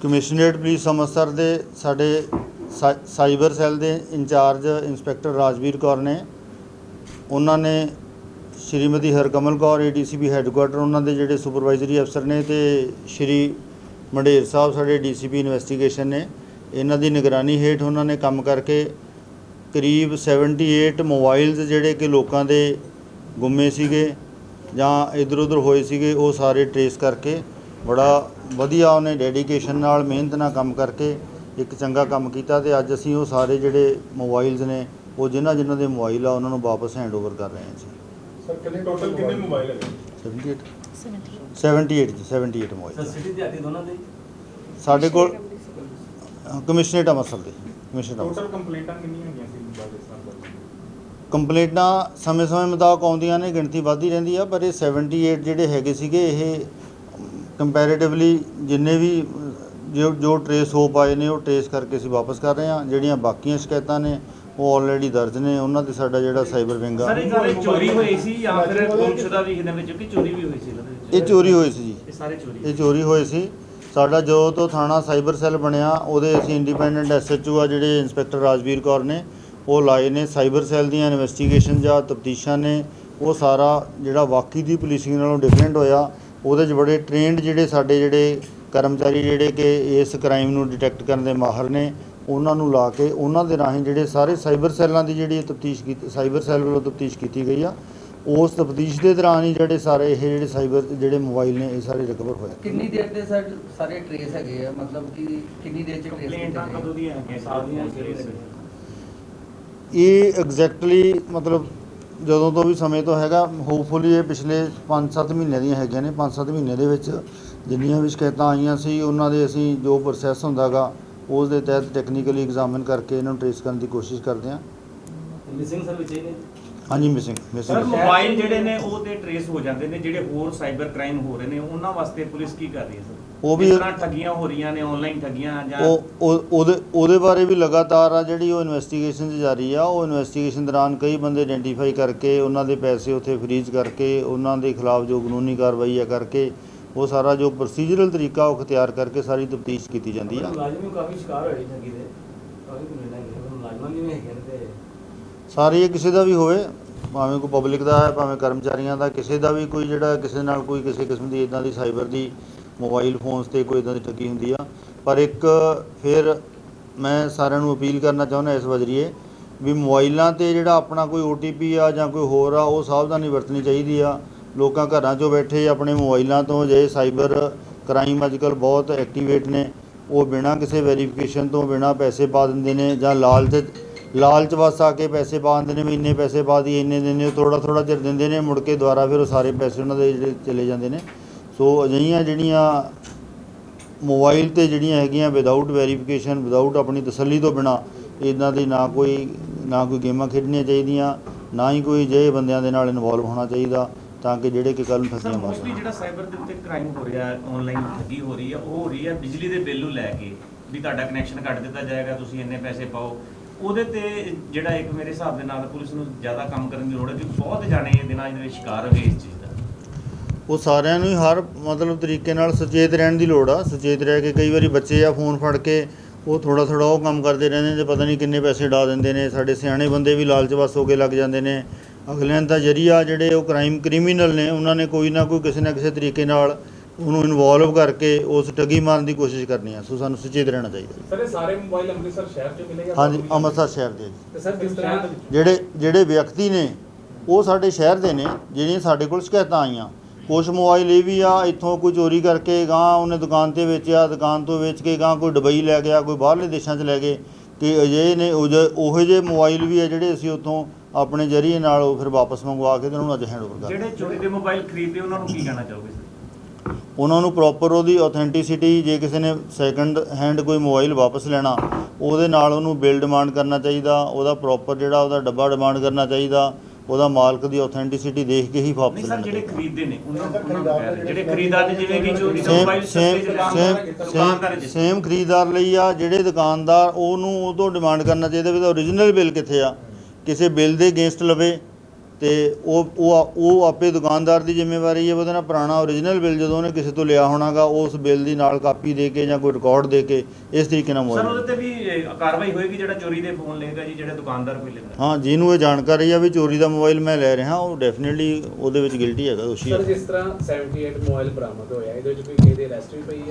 Commissionerate police Amritsar ਦੇ ਸਾਡੇ ਸਾ- ਸਾਈਬਰ ਸੈੱਲ ਦੇ ਇੰਚਾਰਜ ਇੰਸਪੈਕਟਰ ਰਾਜਵੀਰ ਕੌਰ ਨੇ, ਉਹਨਾਂ ਨੇ ਸ਼੍ਰੀਮਤੀ ਹਰਕਮਲ ਕੌਰ ਏਡੀਸੀਪੀ ਹੈੱਡਕੁਆਟਰ ਉਹਨਾਂ ਦੇ ਜਿਹੜੇ ਸੁਪਰਵਾਈਜ਼ਰੀ ਅਫਸਰ ਨੇ ਤੇ ਸ਼੍ਰੀ ਮੰਡੇਰ ਸਾਹਿਬ ਸਾਡੇ ਡੀਸੀਪੀ ਇਨਵੈਸਟੀਗੇਸ਼ਨ ਨੇ, ਇਹਨਾਂ ਦੀ ਨਿਗਰਾਨੀ ਹੇਠ ਉਹਨਾਂ ਨੇ ਕੰਮ ਕਰਕੇ ਕਰੀਬ 78 ਮੋਬਾਈਲਸ ਜਿਹੜੇ ਕਿ ਲੋਕਾਂ ਦੇ ਗੁੰਮੇ ਸੀਗੇ ਜਾਂ ਇਧਰ ਉਧਰ ਹੋਏ ਸੀਗੇ, ਉਹ ਸਾਰੇ ਟਰੇਸ ਕਰਕੇ ਬੜਾ ਵਧੀਆ ਉਹਨੇ ਡੈਡੀਕੇਸ਼ਨ ਨਾਲ ਮਿਹਨਤ ਨਾਲ ਕੰਮ ਕਰਕੇ ਇੱਕ ਚੰਗਾ ਕੰਮ ਕੀਤਾ ਤੇ ਅੱਜ ਅਸੀਂ ਉਹ ਸਾਰੇ ਜਿਹੜੇ ਮੋਬਾਈਲਸ ਨੇ ਉਹ ਜਿਨ੍ਹਾਂ ਜਿਨ੍ਹਾਂ ਦੇ ਮੋਬਾਈਲ ਆ ਉਹਨਾਂ ਨੂੰ ਵਾਪਸ ਹੈਂਡਓਵਰ ਕਰ ਰਹੇ ਹਾਂ ਜੀ। ਸਰ ਕਿੰਨੇ ਟੋਟਲ ਕਿੰਨੇ ਮੋਬਾਈਲ ਹੈਗੇ? 78 78 ਜੀ 78 ਮੋਬਾਈਲ ਸਿਟੀ ਦੇ ਆਤੀ ਦੋਨਾਂ ਦੇ? ਸਾਡੇ ਕੋਲ ਕਮਿਸ਼ਨਰੇਟ ਅੰਮ੍ਰਿਤਸਰ ਦੇ ਕਮਿਸ਼ਨਰੇਟ ਟੋਟਲ ਕੰਪਲੇਂਟਾਂ ਕਿੰਨੀਆਂ ਹੈਗੀਆਂ ਸੀ ਮੋਬਾਈਲ ਦਾ ਕੰਪਲੇਂਟਾਂ ਸਮੇਂ-ਸਮੇਂ ਮੁਤਾਬਕ ਆਉਂਦੀਆਂ ਨੇ ਗਿਣਤੀ ਵੱਧਦੀ ਰਹਿੰਦੀ ਆ ਪਰ ਇਹ 78 ਜਿਹੜੇ ਹੈਗੇ ਸੀਗੇ ਇਹ ਕੰਪੈਰੀਟਿਵਲੀ ਜਿੰਨੇ ਵੀ ਜੋ ਜੋ ਟਰੇਸ ਹੋ ਪਾਏ ਨੇ ਉਹ ਟਰੇਸ ਕਰਕੇ ਅਸੀਂ ਵਾਪਸ ਕਰ ਰਹੇ ਹਾਂ। ਜਿਹੜੀਆਂ ਬਾਕੀਆਂ ਸ਼ਿਕਾਇਤਾਂ ਨੇ ਉਹ ਆਲਰੇਡੀ ਦਰਜ ਨੇ। ਉਹਨਾਂ ਤੇ ਸਾਡਾ ਜਿਹੜਾ ਸਾਈਬਰ ਵਿੰਗ ਆ। ਸਰ ਇਹ ਚੋਰੀ ਹੋਈ ਸੀ ਜਾਂ ਫਿਰ ਗੁੰਮਸ਼ੁਦਾ ਵੀ ਇਹਦੇ ਵਿੱਚ ਕਿ ਚੋਰੀ ਵੀ ਹੋਈ ਸੀ ਇਹਨਾਂ ਦੇ ਵਿੱਚ? ਇਹ ਚੋਰੀ ਹੋਈ ਸੀ ਜੀ। ਇਹ ਸਾਰੇ ਚੋਰੀ ਇਹ ਚੋਰੀ ਹੋਈ ਸੀ। ਸਾਡਾ ਜੋ ਤੋਂ ਥਾਣਾ ਸਾਈਬਰ ਸੈੱਲ ਬਣਿਆ ਉਹਦੇ ਅਸੀਂ ਇੰਡੀਪੈਂਡੈਂਟ ਐਸਐਚਓ ਆ ਜਿਹੜੇ ਇੰਸਪੈਕਟਰ ਰਾਜਵੀਰ ਕੌਰ ਨੇ ਉਹ ਲਾਏ ਨੇ। ਸਾਈਬਰ ਸੈੱਲ ਦੀਆਂ ਇਨਵੈਸਟੀਗੇਸ਼ਨ ਜਾਂ ਤਫਤੀਸ਼ਾਂ ਨੇ ਉਹ ਸਾਰਾ ਜਿਹੜਾ ਵਾਕਈ ਦੀ ਪੁਲਿਸਿੰਗ ਨਾਲੋਂ ਡਿਫਰੈਂਟ ਹੋਇਆ। ਉਹਦੇ 'ਚ ਬੜੇ ਟ੍ਰੇਨਡ ਜਿਹੜੇ ਸਾਡੇ ਜਿਹੜੇ ਕਰਮਚਾਰੀ ਜਿਹੜੇ ਕਿ ਇਸ ਕ੍ਰਾਈਮ ਨੂੰ ਡਿਟੈਕਟ ਕਰਨ ਦੇ ਮਾਹਰ ਨੇ ਉਹਨਾਂ ਨੂੰ ਲਾ ਕੇ ਉਹਨਾਂ ਦੇ ਰਾਹੀਂ ਜਿਹੜੇ ਸਾਰੇ ਸਾਈਬਰ ਸੈੱਲਾਂ ਦੀ ਜਿਹੜੀ ਤਫਤੀਸ਼ ਕੀਤੀ ਸਾਈਬਰ ਸੈੱਲ ਵੱਲੋਂ ਤਫਤੀਸ਼ ਕੀਤੀ ਗਈ ਆ ਉਸ ਤਫਤੀਸ਼ ਦੇ ਦੌਰਾਨ ਹੀ ਜਿਹੜੇ ਸਾਰੇ ਇਹ ਜਿਹੜੇ ਸਾਈਬਰ ਜਿਹੜੇ ਮੋਬਾਈਲ ਨੇ ਇਹ ਸਾਰੇ ਰਿਕਵਰ ਹੋਏ ਕਿੰਨੀ ਦੇਰ ਦੇ ਸਰ ਸਾਰੇ ਟਰੇਸ ਹੈਗੇ ਆ? ਮਤਲਬ ਕਿ ਕਿੰਨੀ ਦੇਰ ਚ ਟਰੇਸ ਕੰਪਲੇਂਟਾਂ ਕਦੋਂ ਦੀਆਂ ਹੈਗੀਆਂ? ਸਾਰੀਆਂ ਇਹ ਐਗਜ਼ੈਕਟਲੀ ਮਤਲਬ ਜਦੋਂ ਤੋਂ ਵੀ ਸਮੇਂ ਤੋਂ ਹੈਗਾ ਹੋਪਫੁਲੀ ਇਹ ਪਿਛਲੇ 5-7 ਮਹੀਨੇ ਦੀਆਂ ਹੈਗੀਆਂ ਨੇ। 5-7 ਮਹੀਨੇ ਦੇ ਵਿੱਚ ਜਿੰਨੀਆਂ ਵੀ ਸ਼ਿਕਾਇਤਾਂ ਆਈਆਂ ਸੀ, ਉਹਨਾਂ ਦੇ ਅਸੀਂ ਜੋ ਪ੍ਰੋਸੈਸ ਹੁੰਦਾਗਾ, ਉਸ ਦੇ ਤਹਿਤ ਟੈਕਨੀਕਲੀ ਐਗਜ਼ਾਮਿਨ ਕਰਕੇ ਇਹਨਾਂ ਨੂੰ ਟ੍ਰੇਸ ਕਰਨ ਦੀ ਕੋਸ਼ਿਸ਼ ਕਰਦੇ ਹਾਂ। ਮਿਸਿੰਗ ਸਰ ਵਿੱਚ ਇਹਨੇ ਹਾਂਜੀ ਮਿਸਿੰਗ ਸਰ ਮਿਸਿੰਗ ਮੋਬਾਈਲ ਜਿਹੜੇ ਨੇ ਉਹ ਤੇ ਟਰੇਸ ਹੋ ਜਾਂਦੇ ਨੇ ਜਿਹੜੇ ਹੋਰ ਸਾਈਬਰ ਕ੍ਰਾਈਮ ਹੋ ਰਹੇ ਨੇ ਉਹਨਾਂ ਵਾਸਤੇ ਪੁਲਿਸ ਕੀ ਕਰ ਰਹੀ ਹੈ ਸਰ ਉਹ ਵੀ- ਜਿਸ ਤਰ੍ਹਾਂ ਠੱਗੀਆਂ ਹੋ ਰਹੀਆਂ ਨੇ ਆਨਲਾਈਨ ਠੱਗੀਆਂ ਜਾਂ ਉਹ ਉਹ- ਉਹਦੇ ਉਹਦੇ ਬਾਰੇ ਵੀ ਲਗਾਤਾਰ ਆ ਜਿਹੜੀ ਉਹ ਇਨਵੈਸਟੀਗੇਸ਼ਨ ਜਾਰੀ ਆ ਉਹ ਇਨਵੈਸਟੀਗੇਸ਼ਨ ਦੌਰਾਨ ਕਈ ਬੰਦੇ ਆਇਡੈਂਟੀਫਾਈ ਕਰਕੇ ਉਹਨਾਂ ਦੇ ਪੈਸੇ ਉੱਥੇ ਫਰੀਜ਼ ਕਰਕੇ ਉਹਨਾਂ ਦੇ ਖਿਲਾਫ ਜੋ ਕਾਨੂੰਨੀ ਕਾਰਵਾਈ ਆ ਕਰਕੇ ਉਹ ਸਾਰਾ ਜੋ ਪ੍ਰੋਸੀਜਰਲ ਤਰੀਕਾ ਉਹ ਅਖਤਿਆਰ ਕਰਕੇ ਸਾਰੀ ਤਫਤੀਸ਼ ਕੀਤੀ ਜਾਂਦੀ ਆ। ਮੁਲਾਜ਼ਮ ਵੀ ਕਾਫੀ ਸ਼ਿਕਾਰ ਹੋਏ ਠੱਗੀ ਦੇ। ਕਾਫੀ ਕੰਪਲੇਂਟਾਂ ਹੈਗੀਆਂ ਮੁਲਾਜ਼ਮਾਂ ਦੀ ਵੀ ਹੈਗੀਆਂ ਨੇ ਤੇ ਸਾਰੇ ਇਹ ਕਿਸੇ ਦਾ ਵੀ ਹੋਵੇ ਭਾਵੇਂ ਕੋਈ ਪਬਲਿਕ ਦਾ ਹੈ, ਭਾਵੇਂ ਕਰਮਚਾਰੀਆਂ ਦਾ, ਕਿਸੇ ਦਾ ਵੀ ਕੋਈ ਜਿਹੜਾ ਕਿਸੇ ਨਾਲ ਕੋਈ ਕਿਸੇ ਕਿਸਮ ਦੀ ਇਦਾਂ ਦੀ ਸਾਈਬਰ ਦੀ ਮੋਬਾਈਲ ਫੋਨਸ ਤੇ ਕੋਈ ਇਦਾਂ ਦੀ ਠੱਗੀ ਹੁੰਦੀ ਆ। ਪਰ ਇੱਕ ਫਿਰ ਮੈਂ ਸਾਰਿਆਂ ਨੂੰ ਅਪੀਲ ਕਰਨਾ ਚਾਹੁੰਦਾ ਇਸ ਵਜਰੀਏ ਵੀ ਮੋਬਾਈਲਾਂ ਤੇ ਜਿਹੜਾ ਆਪਣਾ ਕੋਈ OTP ਆ ਜਾਂ ਕੋਈ ਹੋਰ ਆ, ਉਹ ਸਾਵਧਾਨੀ ਵਰਤਣੀ ਚਾਹੀਦੀ ਆ। ਲੋਕਾਂ ਘਰਾਂ 'ਚੋਂ ਬੈਠੇ ਆਪਣੇ ਮੋਬਾਈਲਾਂ ਤੋਂ ਜੇ ਸਾਈਬਰ ਕ੍ਰਾਈਮ ਅੱਜਕੱਲ ਬਹੁਤ ਐਕਟੀਵੇਟ ਨੇ, ਉਹ ਬਿਨਾਂ ਕਿਸੇ ਵੈਰੀਫਿਕੇਸ਼ਨ ਤੋਂ, ਬਿਨਾਂ ਪੈਸੇ ਪਾ ਦਿੰਦੇ ਨੇ ਜਾਂ ਲਾਲਚ ਲਾਲਚ ਵਸ ਆ ਕੇ ਪੈਸੇ ਪਾ ਦਿੰਦੇ ਨੇ ਵੀ ਇੰਨੇ ਪੈਸੇ ਪਾ ਦੀ ਇੰਨੇ ਦਿਨ ਥੋੜਾ ਥੋੜਾ ਚਿਰ ਦਿੰਦੇ ਨੇ ਮੁੜ ਕੇ ਦੁਬਾਰਾ ਫਿਰ ਉਹ ਸਾਰੇ ਪੈਸੇ ਉਹਨਾਂ ਦੇ ਜਿਹੜੇ ਚਲੇ ਜਾਂਦੇ ਨੇ। ਸੋ ਅਜਿਹੀਆਂ ਜਿਹੜੀਆਂ ਮੋਬਾਈਲ ਤੇ ਜਿਹੜੀਆਂ ਹੈਗੀਆਂ ਵਿਦਆਊਟ ਵੈਰੀਫਿਕੇਸ਼ਨ ਵਿਦਆਊਟ ਆਪਣੀ ਤਸੱਲੀ ਤੋਂ ਬਿਨਾ ਇਦਾਂ ਦੀ ਨਾ ਕੋਈ ਨਾ ਕੋਈ ਗੇਮਾਂ ਖੇਡਣੀਆਂ ਚਾਹੀਦੀਆਂ ਨਾ ਹੀ ਕੋਈ ਜੇ ਬੰਦਿਆਂ ਦੇ ਨਾਲ ਇਨਵੋਲਵ ਹੋਣਾ ਚਾਹੀਦਾ ਤਾਂ ਕਿ ਜਿਹੜੇ ਕਿ ਕੱਲ ਨੂੰ ਠੱਗੀਆਂ ਮਾਰ ਸਕਣ ਜਿਹੜਾ ਸਾਈਬਰ ਦੇ ਉੱਤੇ ਕ੍ਰਾਈਮ ਹੋ ਰਿਹਾ ਆਨਲਾਈਨ ਠੱਗੀ ਹੋ ਰਹੀ ਆ ਉਹ ਹੋ ਰਹੀ ਆ ਬਿਜਲੀ ਦੇ ਬਿੱਲ ਨੂੰ ਲੈ ਕੇ ਵੀ ਤੁਹਾਡਾ ਕਨੈਕਸ਼ਨ ਕੱਟ ਦਿੱਤਾ ਜਾਏਗਾ ਤੁਸੀਂ ਇੰਨੇ ਪੈਸੇ ਪਾਓ। ਉਹਦੇ ਤੇ ਜਿਹੜਾ ਇੱਕ ਮੇਰੇ ਹਿਸਾਬ ਦੇ ਨਾਲ ਪੁਲਿਸ ਨੂੰ ਜ਼ਿਆਦਾ ਕੰਮ ਕਰਨ ਦੀ ਲੋੜ ਹੈ, ਕਿਉਂਕਿ ਬਹੁਤ ਜਾਣੇ ਦਿਨਾਂ ਦੇ ਵਿੱਚ ਸ਼ਿਕਾਰ ਹੋ ਗਏ ਇਸ ਚੀਜ਼ ਦਾ। ਉਹ ਸਾਰਿਆਂ ਨੂੰ ਹੀ ਹਰ ਮਤਲਬ ਤਰੀਕੇ ਨਾਲ ਸੁਚੇਤ ਰਹਿਣ ਦੀ ਲੋੜ ਆ। ਸੁਚੇਤ ਰਹਿ ਕੇ ਕਈ ਵਾਰੀ ਬੱਚੇ ਆ ਫੋਨ ਫੜ ਕੇ ਉਹ ਥੋੜਾ ਥੋੜਾ ਉਹ ਕੰਮ ਕਰਦੇ ਰਹਿੰਦੇ ਨੇ ਤੇ ਪਤਾ ਨਹੀਂ ਕਿੰਨੇ ਪੈਸੇ ਡਾ ਦਿੰਦੇ ਨੇ, ਸਾਡੇ ਸਿਆਣੇ ਬੰਦੇ ਵੀ ਲਾਲਚ ਵਸ ਹੋ ਕੇ ਲੱਗ ਜਾਂਦੇ ਨੇ। ਅਗਲਿਆਂ ਦਾ ਜਰੀਆ ਜਿਹੜੇ ਉਹ ਕ੍ਰਾਈਮ ਕ੍ਰਿਮੀਨਲ ਨੇ, ਉਹਨਾਂ ਨੇ ਕੋਈ ਨਾ ਕੋਈ ਕਿਸੇ ਨਾ ਕਿਸੇ ਤਰੀਕੇ ਨਾਲ ਉਹਨੂੰ ਇਨਵੋਲਵ ਕਰਕੇ ਉਸ ਠੱਗੀ ਮਾਰਨ ਦੀ ਕੋਸ਼ਿਸ਼ ਕਰਨੀ ਆ ਸੋ ਸਾਨੂੰ ਸੁਚੇਤ ਰਹਿਣਾ ਚਾਹੀਦਾ ਜੀ। ਸਰ ਇਹ ਸਾਰੇ ਮੋਬਾਈਲ ਅੰਮ੍ਰਿਤਸਰ ਸ਼ਹਿਰ ਚੋਂ ਮਿਲੇ ਜਾਂ ਹਾਂਜੀ ਅੰਮ੍ਰਿਤਸਰ ਸ਼ਹਿਰ ਦੇ ਜੀ। ਤੇ ਸਰ ਕਿਸ ਤਰ੍ਹਾਂ ਜਿਹੜੇ ਜਿਹੜੇ ਵਿਅਕਤੀ ਨੇ ਉਹ ਸਾਡੇ ਸ਼ਹਿਰ ਦੇ ਨੇ ਜਿਹੜੀਆਂ ਸਾਡੇ ਕੋਲ ਸ਼ਿਕਾਇਤਾਂ ਆਈਆਂ ਕੁਛ ਮੋਬਾਈਲ ਇਹ ਵੀ ਆ ਇੱਥੋਂ ਕੋਈ ਚੋਰੀ ਕਰਕੇ ਗਾਂ ਉਹਨੇ ਦੁਕਾਨ ਤੇ ਵੇਚਿਆ ਦੁਕਾਨ ਤੋਂ ਵੇਚ ਕੇ ਗਾਂ ਕੋਈ ਦੁਬਈ ਲੈ ਗਿਆ ਕੋਈ ਬਾਹਰਲੇ ਦੇਸ਼ਾਂ 'ਚ ਲੈ ਗਏ ਕਿ ਅਜੇ ਨੇ ਉਹ ਜਿਹੇ- ਉਹੋ ਜਿਹੇ ਮੋਬਾਈਲ ਵੀ ਆ ਜਿਹੜੇ ਅਸੀਂ ਉੱਥੋਂ ਆਪਣੇ ਜਰੀਏ ਨਾਲ ਉਹ ਫਿਰ ਵਾਪਸ ਮੰਗਵਾ ਕੇ ਤੇ ਉਹਨਾਂ ਨੂੰ ਅੱਜ ਹੈਂਡਓਵਰ ਕਰ ਜਿਹੜੇ ਚੋਰੀ ਦੇ ਮੋਬਾਈਲ ਖਰੀਦਦੇ ਉਹਨਾਂ ਨੂੰ ਕੀ ਕਹਿਣਾ ਚਾਹੋਗੇ ਸਰ ਉਹਨਾਂ ਨੂੰ ਪ੍ਰੋਪਰ ਉਹਦੀ ਆਥੈਂਟਿਸਿਟੀ ਜੇ ਕਿਸੇ ਨੇ ਸੈਕੰਡ ਹੈਂਡ ਕੋਈ ਮੋਬਾਈਲ ਵਾਪਸ ਲੈਣਾ ਉਹਦੇ ਨਾਲ ਉਹਨੂੰ ਬਿੱਲ ਡਿਮਾਂਡ ਕਰਨਾ ਚਾਹੀਦਾ ਉਹਦਾ ਪ੍ਰੋਪਰ ਜਿਹੜਾ ਉਹਦਾ ਡੱਬਾ ਡਿਮਾਂਡ ਕਰਨਾ ਚਾਹੀਦਾ ਉਹਦਾ ਮਾਲਕ ਦੀ ਆਥੈਂਟਿਸਿਟੀ ਦੇਖ ਕੇ ਹੀ ਵਾਪਸ ਨਹੀਂ ਸਰ ਲੈਣਾ ਜਿਹੜੇ ਖਰੀਦਦੇ ਨੇ ਉਹਨਾਂ ਜਿਹੜੇ ਖਰੀਦਦਾਰ ਨੇ ਜਿਵੇਂ ਕਿ ਚੋਰੀ ਦਾ ਮੋਬਾਈਲ ਸੇਮ ਸੇਮ ਖਰੀਦਦਾਰ ਲਈ ਆ ਜਿਹੜੇ ਦੁਕਾਨਦਾਰ ਉਹਨੂੰ ਉਹ ਤੋਂ ਡਿਮਾਂਡ ਕਰਨਾ ਚਾਹੀਦਾ ਵੀ ਉਹਦਾ origignal ਬਿੱਲ ਕਿੱਥੇ ਆ। ਕਿਸੇ ਬਿੱਲ ਦੇ ਅਗੇਂਸਟ ਲਵੇ ਤੇ ਉਹ ਉਹ ਉਹ ਆਪੇ ਦੁਕਾਨਦਾਰ ਦੀ ਜ਼ਿੰਮੇਵਾਰੀ ਹੈ ਉਹਦੇ ਨਾਲ ਪੁਰਾਣਾ ਓਰੀਜਨਲ ਬਿੱਲ ਜਦੋਂ ਉਹਨੇ ਕਿਸੇ ਤੋਂ ਲਿਆ ਹੋਣਾਗਾ ਉਸ ਬਿੱਲ ਦੀ ਨਾਲ ਕਾਪੀ ਦੇ ਕੇ ਜਾਂ ਕੋਈ ਰਿਕਾਰਡ ਦੇ ਕੇ ਇਸ ਤਰੀਕੇ ਨਾਲ ਸਰ ਉਹਦੇ ਤੇ ਵੀ ਕਾਰਵਾਈ ਹੋਏਗੀ ਜਿਹੜਾ ਚੋਰੀ ਦੇ ਫੋਨ ਲਏਗਾ ਜੀ ਜਿਹੜਾ ਦੁਕਾਨਦਾਰ ਕੋਈ ਲੈਂਦਾ ਹਾਂ ਜਿਹਨੂੰ ਇਹ ਜਾਣਕਾਰੀ ਆ ਵੀ ਚੋਰੀ ਦਾ ਮੋਬਾਈਲ ਮੈਂ ਲੈ ਰਿਹਾ ਉਹ ਡੈਫੀਨਿਟਲੀ ਉਹਦੇ ਵਿੱਚ ਗਿਲਟੀ ਹੈਗਾ ਦੋਸ਼ੀ ਸਰ ਜਿਸ ਤਰ੍ਹਾਂ 78 ਮੋਬਾਈਲ ਬਰਾਮਦ ਹੋਇਆ ਇਹਦੇ ਵਿੱਚ ਕੋਈ ਕਿਸੇ ਦੀ ਅਰੈਸਟ ਵੀ ਪਈ ਆ?